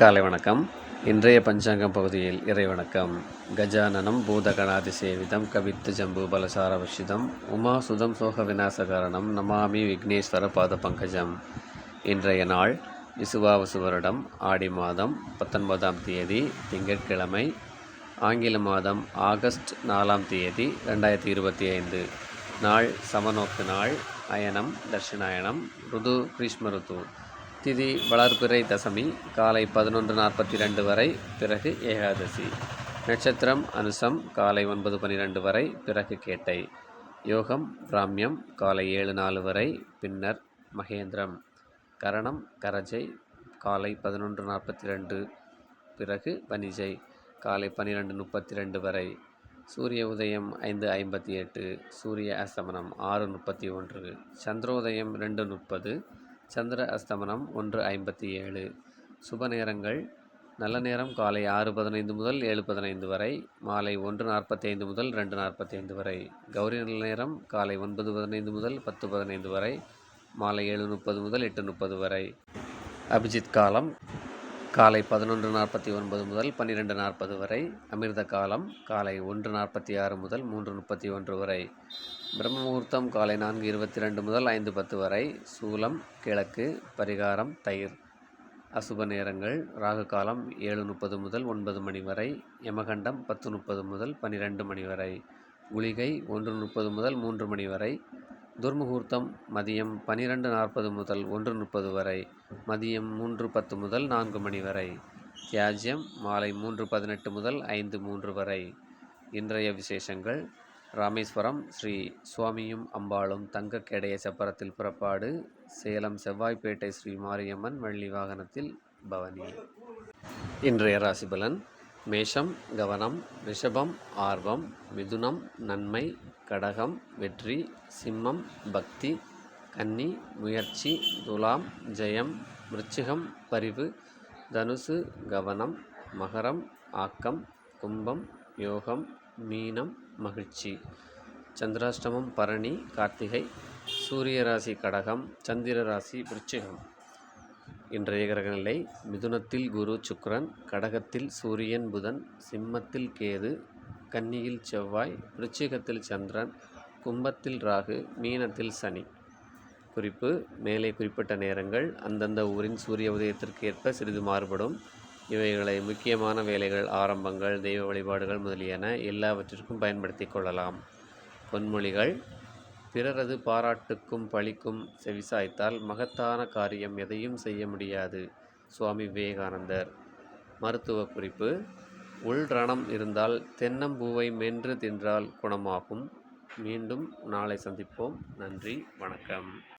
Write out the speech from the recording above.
காலை வணக்கம். இன்றைய பஞ்சாங்கம் பகுதியில் இறைவணக்கம். கஜானனம் பூதகணாதி சேவிதம் கவித்து ஜம்பு பலசாரவஷிதம் உமா சுதம் சோக விநாசகரணம் நமாமி விக்னேஸ்வர பாத பங்கஜம். இன்றைய நாள் விசுவாவசு வருடம் ஆடி மாதம் பத்தொன்பதாம் தேதி திங்கட்கிழமை ஆங்கில மாதம் ஆகஸ்ட் நாலாம் தேதி ரெண்டாயிரத்தி இருபத்தி ஐந்து. நாள் சமநோக்கு நாள் அயனம் தட்சிணாயனம் ருது கிரீஷ்ம ருது. திதி வளர்பிறை தசமி காலை பதினொன்று நாற்பத்தி ரெண்டு வரை பிறகு ஏகாதசி. நட்சத்திரம் அனுசம் காலை ஒன்பது பன்னிரெண்டு வரை பிறகு கேட்டை. யோகம் பிராமியம் காலை ஏழு நாலு வரை பின்னர் மகேந்திரம். கரணம் கரஜை காலை பதினொன்று நாற்பத்தி ரெண்டு பிறகு பனிஜை காலை பன்னிரெண்டு முப்பத்தி ரெண்டு வரை சூரிய உதயம் ஐந்து ஐம்பத்தி எட்டு சூரிய அஸ்தமனம் ஆறு முப்பத்தி ஒன்று சந்திரோதயம் ரெண்டு முப்பது சந்திர அஸ்தமனம் ஒன்று ஐம்பத்தி ஏழு. சுப நேரங்கள். நல்ல நேரம் காலை ஆறு பதினைந்து முதல் ஏழு பதினைந்து வரை மாலை ஒன்று நாற்பத்தி ஐந்து முதல் ரெண்டு நாற்பத்தி ஐந்து வரை. கௌரி நல்ல நேரம் காலை ஒன்பது பதினைந்து முதல் பத்து பதினைந்து வரை மாலை ஏழு முப்பது முதல் எட்டு முப்பது வரை. அபிஜித் காலம் காலை பதினொன்று நாற்பத்தி ஒன்பது முதல் பன்னிரெண்டு நாற்பது வரை அமிர்த காலம் காலை ஒன்று நாற்பத்தி ஆறு முதல் மூன்று முப்பத்தி ஒன்று வரை. பிரம்ம முகூர்த்தம் காலை நான்கு இருபத்தி ரெண்டு முதல் ஐந்து பத்து வரை சூலம் கிழக்கு பரிகாரம் தயிர். அசுப நேரங்கள் ராகு காலம் ஏழு முப்பது முதல் ஒன்பது மணி வரை யமகண்டம் பத்து முப்பது முதல் பன்னிரெண்டு மணி வரை குளிகை ஒன்று முப்பது முதல் மூன்று மணி வரை துர்முகூர்த்தம் மதியம் பன்னிரெண்டு நாற்பது முதல் ஒன்று முப்பது வரை மதியம் மூன்று பத்து முதல் நான்கு மணி வரை தியாஜ்யம் மாலை மூன்று பதினெட்டு முதல் ஐந்து மூன்று வரை. இன்றைய விசேஷங்கள் ராமேஸ்வரம் ஸ்ரீ சுவாமியும் அம்பாளும் தங்க கேடைய சப்பரத்தில் புறப்பாடு சேலம் செவ்வாய்ப்பேட்டை ஸ்ரீ மாரியம்மன் வெள்ளி வாகனத்தில் பவனி. இன்றைய ராசிபலன் மேஷம் கவனம் ரிஷபம் ஆர்வம் மிதுனம் நன்மை கடகம் வெற்றி சிம்மம் பக்தி கன்னி முயற்சி துலாம் ஜெயம் விருச்சிகம் பரிவு தனுசு கவனம் மகரம் ஆக்கம் கும்பம் யோகம் மீனம் மகிழ்ச்சி. சந்திராஷ்டமம் பரணி கார்த்திகை சூரிய ராசி கடகம் சந்திர ராசி விருச்சிகம். இன்றைய கிரகநிலை மிதுனத்தில் குரு சுக்ரன் கடகத்தில் சூரியன் புதன் சிம்மத்தில் கேது கன்னியில் செவ்வாய் விருச்சிகத்தில் சந்திரன் கும்பத்தில் ராகு மீனத்தில் சனி. குறிப்பு மேலே குறிப்பிட்ட நேரங்கள் அந்தந்த ஊரின் சூரிய உதயத்திற்கு ஏற்ப சிறிது மாறுபடும். இவைகளை முக்கியமான வேலைகள் ஆரம்பங்கள் தெய்வ வழிபாடுகள் முதலியன எல்லாவற்றிற்கும் பயன்படுத்தி கொள்ளலாம். பொன்மொழிகள் பிறரது பாராட்டுக்கும் பழிக்கும் செவிசாய்த்தால் மகத்தான காரியம் எதையும் செய்ய முடியாது. சுவாமி விவேகானந்தர். மருத்துவ குறிப்பு உள்ரணம் இருந்தால் தென்னம்பூவை மென்று தின்றால் குணமாகும். மீண்டும் நாளை சந்திப்போம். நன்றி வணக்கம்.